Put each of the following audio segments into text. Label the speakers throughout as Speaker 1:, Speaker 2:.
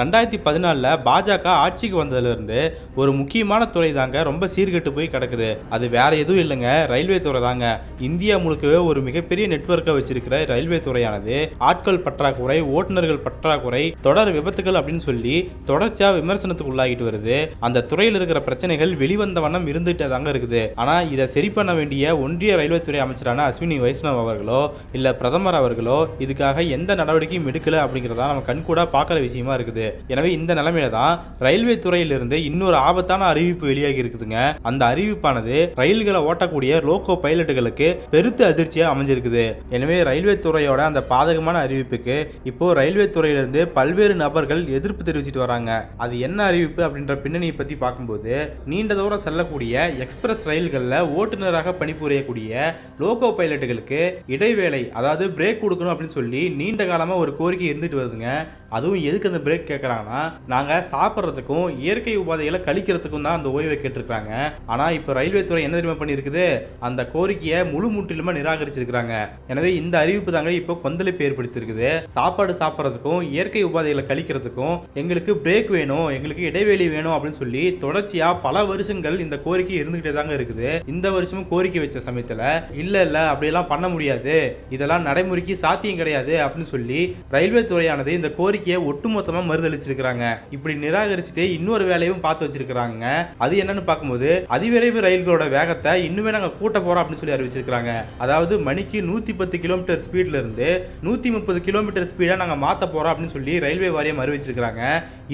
Speaker 1: ரெண்டாயிரத்தி பதினாலில் பாஜக ஆட்சிக்கு வந்ததுலேருந்து ஒரு முக்கியமான துறை தாங்க ரொம்ப சீர்கெட்டு போய் கிடக்குது. அது வேற எதுவும் இல்லைங்க. ரயில்வே துறை தாங்க. இந்தியா முழுக்கவே ஒரு மிகப்பெரிய நெட்வொர்க்கை வச்சிருக்கிற ரயில்வே துறையானது. ஆட்கள் பற்றாக்குறை ஓட்டுநர்கள் பற்றாக்குறை தொடர் விபத்துகள் அப்படின்னு சொல்லி தொடர்ச்சியாக விமர்சனத்துக்கு உள்ளாகிட்டு வருது. அந்த துறையில் இருக்கிற பிரச்சனைகள் வெளிவந்த வண்ணம் இருந்துகிட்டே தாங்க இருக்குது. ஆனால் இதை சரி பண்ண வேண்டிய ஒன்றிய ரயில்வே துறை அமைச்சரான அஸ்வினி வைஷ்ணவ் அவர்களோ இல்லை பிரதமர் அவர்களோ இதுக்காக எந்த நடவடிக்கையும் எடுக்கல அப்படிங்கிறதா நம்ம கண்கூடாக பார்க்குற விஷயமா இருக்குது. எனவே இந்த நிலைமையில தான் ரயில்வே துறையிலிருந்து இன்னொரு ஆபத்தான அறிவிப்பு வெளியாகி இருக்குதுங்க. அந்த அறிவிப்பானது ரயில்களை ஓட்டக்கூடிய லோகோ பைலட்டுகளுக்கு பெருத்த அதிர்ச்சியா அமைஞ்சிருக்குது. எனவே ரயில்வே துறையோட அந்த பாதகமான அறிவிப்புக்கு இப்போ ரயில்வே துறையிலிருந்து பல்வேறு நபர்கள் எதிர்ப்பு தெரிவிச்சிட்டு வராங்க. அது என்ன அறிவிப்பு அப்படின்ற பின்னணியை பத்தி பார்க்கும்போது நீண்ட தூரம் செல்லக்கூடிய எக்ஸ்பிரஸ் ரயில்களில் ஓட்டுநராக பணிபுரியக்கூடிய லோகோ பைலட்டுகளுக்கு இடைவேளை அதாவது பிரேக் கொடுக்கணும் அப்படின்னு சொல்லி நீண்ட காலமாக ஒரு கோரிக்கை இருந்துட்டு வருதுங்க. அதுவும் எதுக்கு அந்த பிரேக் கேட்குறாங்கன்னா நாங்கள் சாப்பிட்றதுக்கும் இயற்கை உபாதைகளை கழிக்கிறதுக்கும் தான் அந்த ஓய்வை கேட்டிருக்காங்க ஆனால் இப்போ ரயில்வே துறை என்ன தெரியுமா பண்ணியிருக்குது? அந்த கோரிக்கையை முழு முற்றிலுமா நிராகரிச்சிருக்கிறாங்க. எனவே இந்த அறிவிப்பு தாங்க இப்போ கொந்தளிப்பு ஏற்படுத்தியிருக்குது. சாப்பாடு சாப்பிட்றதுக்கும் இயற்கை உபாதைகளை கழிக்கிறதுக்கும் எங்களுக்கு பிரேக் வேணும் எங்களுக்கு இடைவெளி வேணும் அப்படின்னு சொல்லி தொடர்ச்சியாக பல வருஷங்கள் இந்த கோரிக்கை இருந்துகிட்டே தாங்க இருக்குது. இந்த வருஷமும் கோரிக்கை வச்ச சமயத்தில் இல்லை இல்லை அப்படியெல்லாம் பண்ண முடியாது. இதெல்லாம் நடைமுறைக்கு சாத்தியம் கிடையாது. அப்படின்னு சொல்லி ரயில்வே துறையானது இந்த கோரிக்கையை ஒட்டுமொத்தமாக மறுதளிச்சிருக்கிறாங்க இப்படி நிராகரிச்சுட்டு இன்னொரு வேலையும் பார்த்து வச்சிருக்கிறாங்க. அது என்னன்னு பார்க்கும்போது அதிவிரைவு ரயில்களோட வேகத்தை இன்னுமே நாங்கள் கூட்ட போறோம் அப்படின்னு சொல்லி அறிவிச்சிருக்கிறாங்க. அதாவது மணிக்கு நூற்றி பத்து கிலோமீட்டர் ஸ்பீட்ல இருந்து நூற்றி முப்பது கிலோமீட்டர் ஸ்பீடாக நாங்கள் மாற்ற போறோம் அப்படின்னு சொல்லி ரயில்வே வாரியம் அறிவிச்சிருக்கிறாங்க.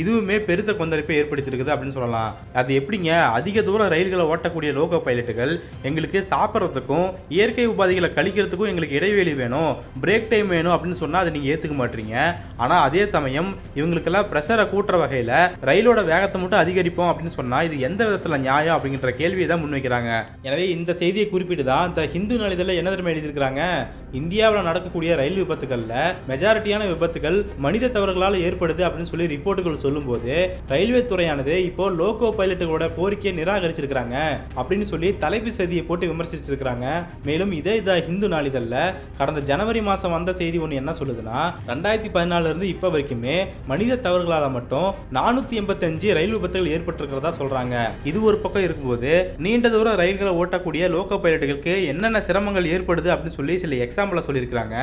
Speaker 1: இதுவுமே பெருத்த கொந்தளிப்பை ஏற்படுத்தியிருக்குது அப்படின்னு சொல்லலாம். அது எப்படிங்க? அதிக தூரம் ரயில்களை ஓட்டக்கூடிய லோகோ பைலட்டுகள் எங்களுக்கு சாப்பிட்றதுக்கும் இயற்கை உபாதைகளை கழிக்கிறதுக்கும் எங்களுக்கு இடைவெளி வேணும் பிரேக் டைம் வேணும் அப்படின்னு சொன்னால் அதை நீங்கள் ஏற்றுக்க மாட்டீங்க. ஆனால் அதே சமயம் இவங்களுக்கெல்லாம் ப்ரெஷரை கூட்டுற வகையில் ரயிலோட வேகத்தை மட்டும் அதிகரிப்போம் அப்படின்னு சொன்னால் இது எந்த விதத்தில் நியாயம் அப்படிங்கிற கேள்வியை தான் முன்வைக்கிறாங்க. எனவே இந்த செய்தியை குறிப்பிட்டு தான் இந்த ஹிந்து நாளிதழில் என்ன தெரியுமா எழுதியிருக்கிறாங்க? இந்தியாவில் நடக்கக்கூடிய ரயில் விபத்துகளில் மெஜாரிட்டியான விபத்துகள் மனித தவறுகளால் ஏற்படுது அப்படின்னு சொல்லி ரிப்போர்ட்டுகள் சொல்லும்போது ரயில்வே துறையானது இப்போ லோகோ பைலட்டுகளோட கோரிக்கையை நிராகரிச்சிருக்கிறாங்க அப்படின்னு சொல்லி தலைப்பு செய்தியை போட்டு விமர்சிச்சிருக்கிறாங்க. மேலும் இதே இதை ஹிந்து நாளிதழில் கடந்த ஜனவரி மாதம் வந்த செய்தி ஒன்று என்ன சொல்லுதுன்னா ரெண்டாயிரத்தி பதினாலுலேருந்து இப்போ வரைக்குமே மனித தவறுகளால் மட்டும் நானூற்றி எண்பத்தஞ்சு ரயில் விபத்துகள் ஏற்பட்டிருக்கிறதா சொல்கிறாங்க இது ஒரு பக்கம் இருக்கும்போது நீண்ட தூரம் ரயில்களை ஓட்டக்கூடிய லோக்கோ பைலட்டுகளுக்கு என்னென்ன சிரமங்கள் ஏற்படுது அப்படின்னு சொல்லி சில எக்ஸாம்பிளை சொல்லியிருக்கிறாங்க.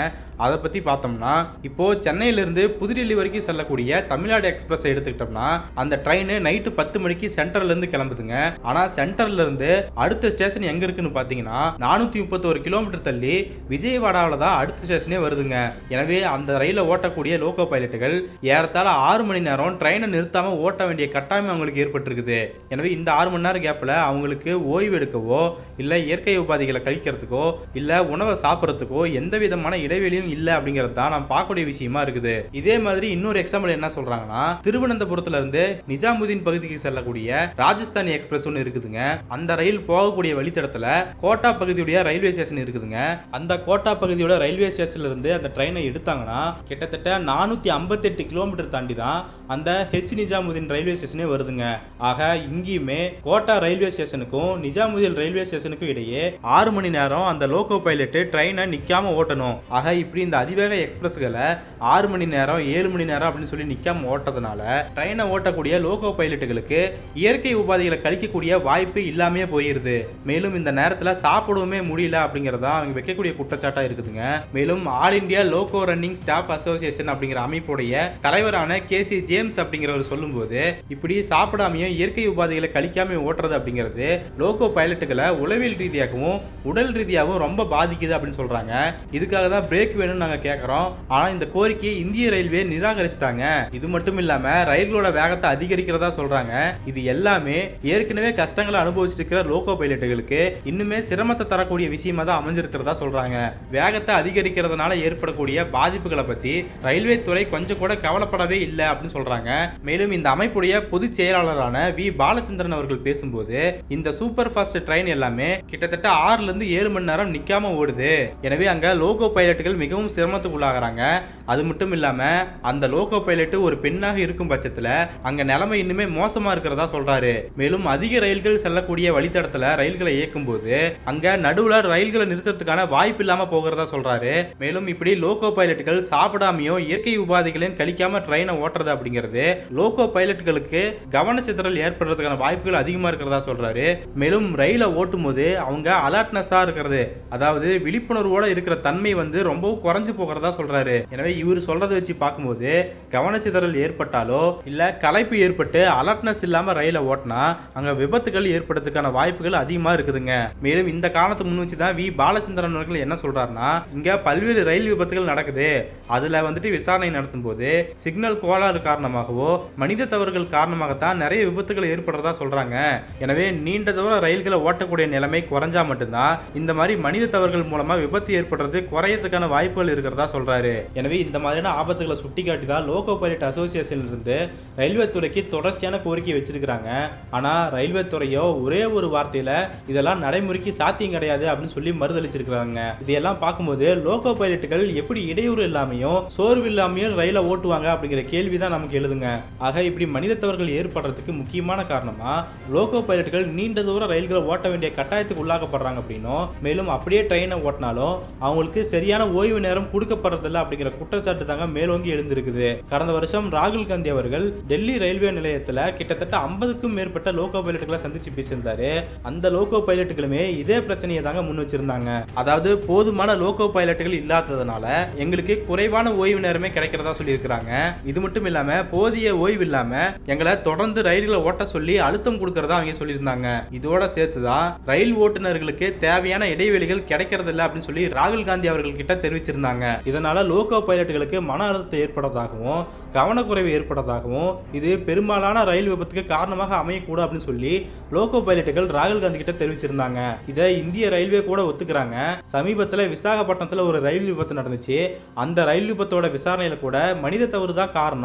Speaker 1: அதை பற்றி பார்த்தோம்னா இப்போ சென்னையிலிருந்து புதுடில்லி வரைக்கும் செல்லக்கூடிய தமிழ்நாடு எக்ஸ்பிரஸ் எடுத்துக்கிட்டோம்னா அந்த ட்ரெயின் நைட்டு பத்து மணிக்கு சென்டர்லேருந்து கிளம்புதுங்க. ஆனால் சென்டர்லேருந்து அடுத்த ஸ்டேஷன் எங்கே இருக்குன்னு பார்த்தீங்கன்னா நானூற்றி முப்பத்தோரு கிலோமீட்டர் தள்ளி விஜயவாடாவில் தான் அடுத்த ஸ்டேஷனே வருதுங்க. எனவே அந்த ரயிலை ஓட்டக்கூடிய லோக்கோ பைலட்டுகள் ஏறத்தாழ ஆறு ஆறு மணி நேரம் ட்ரெயினை நிறுத்தாமல் ஓட்ட வேண்டிய கட்டாயம் அவங்களுக்கு ஏற்பட்டிருக்குது. எனவே இந்த ஆறு மணி நேரம் கேப்பில் அவங்களுக்கு ஓய்வு எடுக்கவோ இல்லை இயற்கை உபாதைகளை கழிக்கிறதுக்கோ இல்லை உணவை சாப்பிட்றதுக்கோ எந்த விதமான இடைவெளியும் இல்லை அப்படிங்கிறது தான் நம்ம பார்க்கக்கூடிய விஷயமா இருக்குது. இதே மாதிரி இன்னொரு எக்ஸாம்பிள் என்ன சொல்றாங்கன்னா திருவனந்தபுரத்துல இருந்து நிஜாமுதீன் பகுதிக்கு செல்லக்கூடிய ராஜஸ்தானி எக்ஸ்பிரஸ் ஒன்று இருக்குதுங்க. அந்த ரயில் போகக்கூடிய வழித்தடத்துல கோட்டா பகுதியுடைய ரயில்வே ஸ்டேஷன் இருக்குதுங்க. அந்த கோட்டா பகுதியோட ரயில்வே ஸ்டேஷன்ல இருந்து அந்த ட்ரெயினை எடுத்தாங்கன்னா கிட்டத்தட்ட நானூத்தி ஐம்பத்தெட்டு கிலோமீட்டர் தாண்டி தான் அந்த ஹெச் நிஜாமுதீன் ரயில்வே ஸ்டேஷனே வருதுங்க. ஆக இங்கேயுமே கோட்டா ரயில்வே ஸ்டேஷனுக்கும் நிஜாமுதீன் ரயில்வே ஸ்டேஷனுக்கும் இடையே ஆறு மணி நேரம் அந்த லோகோ பைலட்டு ட்ரெயினை நிற்காம ஓட்டணும். ஆக இப்படி இந்த அதிவேக எக்ஸ்பிரஸ்களை ஆறு மணி நேரம் ஏழு மணி நேரம் அப்படின்னு சொல்லி நிற்காம ஓட்டதுனால ட்ரெயினை ஓட்டக்கூடிய லோகோ பைலட்டுகளுக்கு இயற்கை உபாதைகளை கழிக்கக்கூடிய வாய்ப்பு இல்லாமே போயிருது. மேலும் இந்த நேரத்தில் சாப்பிடவுமே முடியல அப்படிங்கிறதா அவங்க வைக்கக்கூடிய குற்றச்சாட்டாக இருக்குதுங்க. மேலும் all India loco running staff association அப்படிங்கிற அமைப்புடைய தலைவரான கே. கேசி ஜேம்ஸ் அப்படிங்கிறவர் சொல்லும்போது இப்படி சாப்பிடாமையும் இயற்கை உபாதைகளை கழிக்காம ஓட்டுறது அப்படிங்கிறது லோகோ பைலட்டுகளை உளவியல் ரீதியாகவும் உடல் ரீதியாகவும் ரொம்ப பாதிக்குது அப்படின்னு சொல்றாங்க. இதுக்காக தான் பிரேக் வேணும்னு நாங்கள் கேட்குறோம் ஆனால் இந்த கோரிக்கையை இந்திய ரயில்வே நிராகரிச்சிட்டாங்க. இது மட்டும் இல்லாமல் ரயில்களோட வேகத்தை அதிகரிக்கிறதா சொல்றாங்க. இது எல்லாமே ஏற்கனவே கஷ்டங்களை அனுபவிச்சுட்டு இருக்கிற லோகோ பைலட்டுகளுக்கு இன்னுமே சிரமத்தை தரக்கூடிய விஷயமா தான் அமைஞ்சிருக்கிறதா சொல்றாங்க. வேகத்தை அதிகரிக்கிறதுனால ஏற்படக்கூடிய பாதிப்புகளை பத்தி ரயில்வே துறை கொஞ்சம் கூட கவலைப்படவே இல்லை. அப்படின்னு சொல்றாங்க. மேலும் இந்த அமைப்புடைய பொதுச் செயலாளரான வி. பாலச்சந்திரன் அவர்கள் பேசும்போது இந்த சூப்பர் ஃபாஸ்ட் ட்ரெயின் எல்லாமே கிட்டத்தட்ட ஆறுல இருந்து ஏழு மணி நேரம் நிக்காம ஓடுது. எனவே அங்க லோகோ பைலட்டுகள் மிகவும் சிரமத்துக்கு உள்ளாகிறாங்க. அது மட்டும் இல்லாம அந்த லோகோ பைலட் ஒரு பெண்ணாக இருக்கும் பட்சத்துல அங்க நிலைமை இன்னுமே மோசமா இருக்கிறதா சொல்றாரு. மேலும் அதிக ரயில்கள் செல்லக்கூடிய வழித்தடத்துல ரயில்களை இயக்கும் போது அங்க நடுவுல ரயில்களை நிறுத்தத்துக்கான வாய்ப்பு இல்லாம போகிறதா சொல்றாரு. மேலும் இப்படி லோகோ பைலட்டுகள் சாப்பிடாமையோ இயற்கை உபாதைகளையும் கழிக்காம ட்ரெயினை ஓட்ட ஓட்டுறது அப்படிங்கிறது லோகோ பைலட்களுக்கு கவனச்சிதறல் ஏற்படுறதுக்கான வாய்ப்புகள் அதிகமாக இருக்கிறதா சொல்றாரு. மேலும் ரயிலை ஓட்டும் போது அவங்க அலர்ட்னஸாக இருக்கிறது. அதாவது விழிப்புணர்வோட இருக்கிற தன்மை வந்து ரொம்பவும் குறைஞ்சு போகிறதா சொல்கிறாரு எனவே இவர் சொல்றதை வச்சு பார்க்கும்போது கவனச்சிதறல் ஏற்பட்டாலோ இல்லை களைப்பு ஏற்பட்டு அலர்ட்னஸ் இல்லாமல் ரயிலை ஓட்டினா அங்கே விபத்துகள் ஏற்படுறதுக்கான வாய்ப்புகள் அதிகமாக இருக்குதுங்க. மேலும் இந்த காலத்து முன் வச்சு தான் வி. பாலச்சந்திரன் அவர்கள் என்ன சொல்றாருன்னா இங்கே பல்வேறு ரயில் விபத்துகள் நடக்குது. அதில் வந்துட்டு விசாரணை நடத்தும் போது சிக்னல் கோளாறு காரணமாகவோ மனித தவறுகள் காரணமாகத்தான் நிறைய விபத்துகள் ஏற்படுறதா சொல்றாங்க. எனவே நீண்ட தூரம் ரயில்களை ஓட்டக்கூடிய நிலைமை குறைஞ்சா மட்டும்தான் இந்த மாதிரி மனித தவறுகள் மூலமா விபத்து ஏற்படுறது குறையத்துக்கான வாய்ப்புகள் இருக்கிறதா சொல்றாரு. எனவே இந்த மாதிரியான ஆபத்துகளை சுட்டிக்காட்டி தான் லோகோ பைலட் அசோசியேஷன்ல இருந்து ரயில்வே துறைக்கு தொடர்ச்சியான கோரிக்கை வச்சிருக்கிறாங்க. ஆனா ரயில்வே துறையோ ஒரே ஒரு வார்த்தையில இதெல்லாம் நடைமுறைக்கு சாத்தியம் கிடையாது அப்படின்னு சொல்லி மறுதளிச்சிருக்கிறாங்க. இதையெல்லாம் பார்க்கும்போது லோகோ பைலட்டுகள் எப்படி இடையூறு இல்லாமையும் சோர்வு இல்லாமையும் ரயிலை ஓட்டுவாங்க அப்படிங்கிற கேள்வி தான் நமக்கு எழுதுங்க. ஆக இப்படி மனித தவறுகள் ஏற்படுறதுக்கு முக்கியமான காரணமா லோகோ பைலட்டுகள் நீண்ட தூரம் ரயில்களை ஓட்ட வேண்டிய கட்டாயத்துக்கு உள்ளாக்கப்படுறாங்க அப்படின்னும் மேலும் அப்படியே ட்ரெயினை ஓட்டினாலும் அவங்களுக்கு சரியான ஓய்வு நேரம் கொடுக்கப்படுறதில்ல அப்படிங்கிற குற்றச்சாட்டு தாங்க மேலோங்கி எழுந்திருக்குது. கடந்த வருஷம் ராகுல் காந்தி அவர்கள் டெல்லி ரயில்வே நிலையத்தில் கிட்டத்தட்ட ஐம்பதுக்கும் மேற்பட்ட லோகோ பைலட்டுகளை சந்திச்சு பேசியிருந்தாரு. அந்த லோகோ பைலட்டுகளுமே இதே பிரச்சனையை தாங்க முன் வச்சிருந்தாங்க. அதாவது போதுமான லோகோ பைலட்டுகள் இல்லாததுனால எங்களுக்கு குறைவான ஓய்வு நேரமே கிடைக்கிறதா சொல்லியிருக்கிறாங்க. இது மட்டும் மட்டும் இல்லாம போதிய ஓய்வு இல்லாம எங்களை தொடர்ந்து ரயில்களை ஓட்ட சொல்லி அழுத்தம் கொடுக்கறதா அவங்க சொல்லியிருந்தாங்க. இதோட சேர்த்துதான் ரயில் ஓட்டுநர்களுக்கு தேவையான இடைவெளிகள் கிடைக்கிறது இல்லை அப்படின்னு சொல்லி ராகுல் காந்தி அவர்கள் கிட்ட தெரிவிச்சிருந்தாங்க. இதனால லோகோ பைலட்டுகளுக்கு மன அழுத்தம் ஏற்படுறதாகவும் கவனக்குறைவு ஏற்படுறதாகவும் இது பெரும்பாலான ரயில் விபத்துக்கு காரணமாக அமையக்கூடும் அப்படின்னு சொல்லி லோகோ பைலட்டுகள் ராகுல் காந்தி கிட்ட தெரிவிச்சிருந்தாங்க. இதை இந்திய ரயில்வே கூட ஒத்துக்கிறாங்க. சமீபத்தில் விசாகப்பட்டினத்தில் ஒரு ரயில் விபத்து நடந்துச்சு. அந்த ரயில் விபத்தோட விசாரணையில் கூட மனித தவறு தான் காரணம்.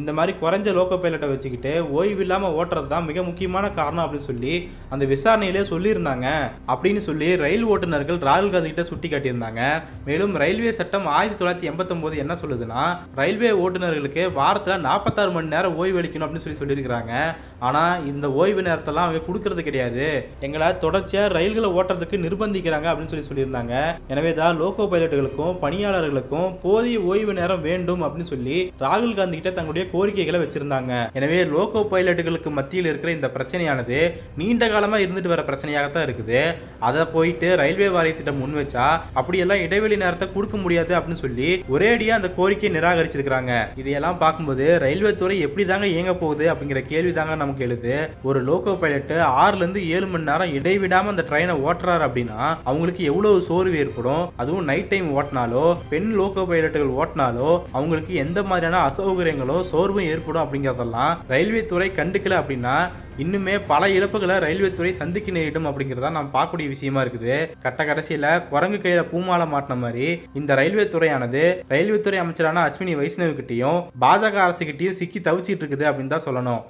Speaker 1: இந்த மாதிரி குறைஞ்ச லோகோ பைலட்டை வச்சுக்கிட்டு ஓய்வு இல்லாமல் ஓட்டுறது தான் மிக முக்கியமான காரணம் அப்படின்னு சொல்லி அந்த விசாரணையிலே சொல்லியிருந்தாங்க. அப்படின்னு சொல்லி ரயில் ஓட்டுநர்கள் ராகுல் காந்தி கிட்ட சுட்டி காட்டியிருந்தாங்க. மேலும் ரயில்வே சட்டம் ஆயிரத்தி தொள்ளாயிரத்தி எண்பத்தொம்போது என்ன சொல்லுதுன்னா ரயில்வே ஓட்டுநர்களுக்கு வாரத்தில் நாற்பத்தாறு மணி நேரம் ஓய்வு அளிக்கணும் அப்படின்னு சொல்லி சொல்லியிருக்கிறாங்க. ஆனால் இந்த ஓய்வு நேரத்தெல்லாம் அவங்க கொடுக்கறது கிடையாது. எங்களை தொடர்ச்சியாக ரயில்களை ஓட்டுறதுக்கு நிர்பந்திக்கிறாங்க அப்படின்னு சொல்லி சொல்லியிருந்தாங்க. எனவே தான் லோகோ பைலட்டுகளுக்கும் பணியாளர்களுக்கும் போதிய ஓய்வு நேரம் வேண்டும் அப்படின்னு சொல்லி ராகுல் காந்தி கிட்ட தங்களுடைய கோரிக்கைகளை வச்சிருந்தாங்க. எனவே லோகோ பைலட்டுகளுக்கு மத்தியில் இருக்கிற இந்த பிரச்சனையானது நீண்ட காலமா இருந்துட்டு வர பிரச்சனையாகத்தான் இருக்குது. அதை போயிட்டு ரயில்வே வாரியத்திட்ட முன் வச்சா அப்படியெல்லாம் இடைவெளி நேரத்தை கொடுக்க முடியாது அப்படின்னு சொல்லி ஒரேடியா அந்த கோரிக்கையை நிராகரிச்சிருக்கிறாங்க. இதையெல்லாம் பார்க்கும்போது ரயில்வே துறை எப்படி தாங்க இயங்க போகுது அப்படிங்கிற கேள்வி தாங்க நமக்கு எழுது. ஒரு லோகோ பைலட்டு ஆறுல இருந்து ஏழு மணி நேரம் இடைவிடாம அந்த ட்ரெயினை ஓட்டுறாரு அப்படின்னா அவங்களுக்கு எவ்வளவு சோர்வு ஏற்படும்? அதுவும் நைட் டைம் ஓட்டினாலோ பெண் லோகோ பைலட்டுகள் ஓட்டினாலோ அவங்களுக்கு எந்த மாதிரியான சௌகரியங்களோ சோர்வும் ஏற்படும் அப்படிங்கிறதெல்லாம் ரயில்வே துறை கண்டுக்கல அப்படின்னா இன்னுமே பல இழப்புகளை ரயில்வே துறை சந்திக்க நேரிடும் அப்படிங்கிறதா நாம் பார்க்கக்கூடிய விஷயமா இருக்குது. கட்ட கடைசியில குரங்கு கையில பூமாலை மாட்டின மாதிரி இந்த ரயில்வே துறையானது ரயில்வே துறை அமைச்சரான அஸ்வினி வைஷ்ணவ் கிட்டையும் பாஜக அரசு கிட்டையும் சிக்கி தவிச்சிட்டு இருக்குது அப்படின்னு தான் சொல்லணும்.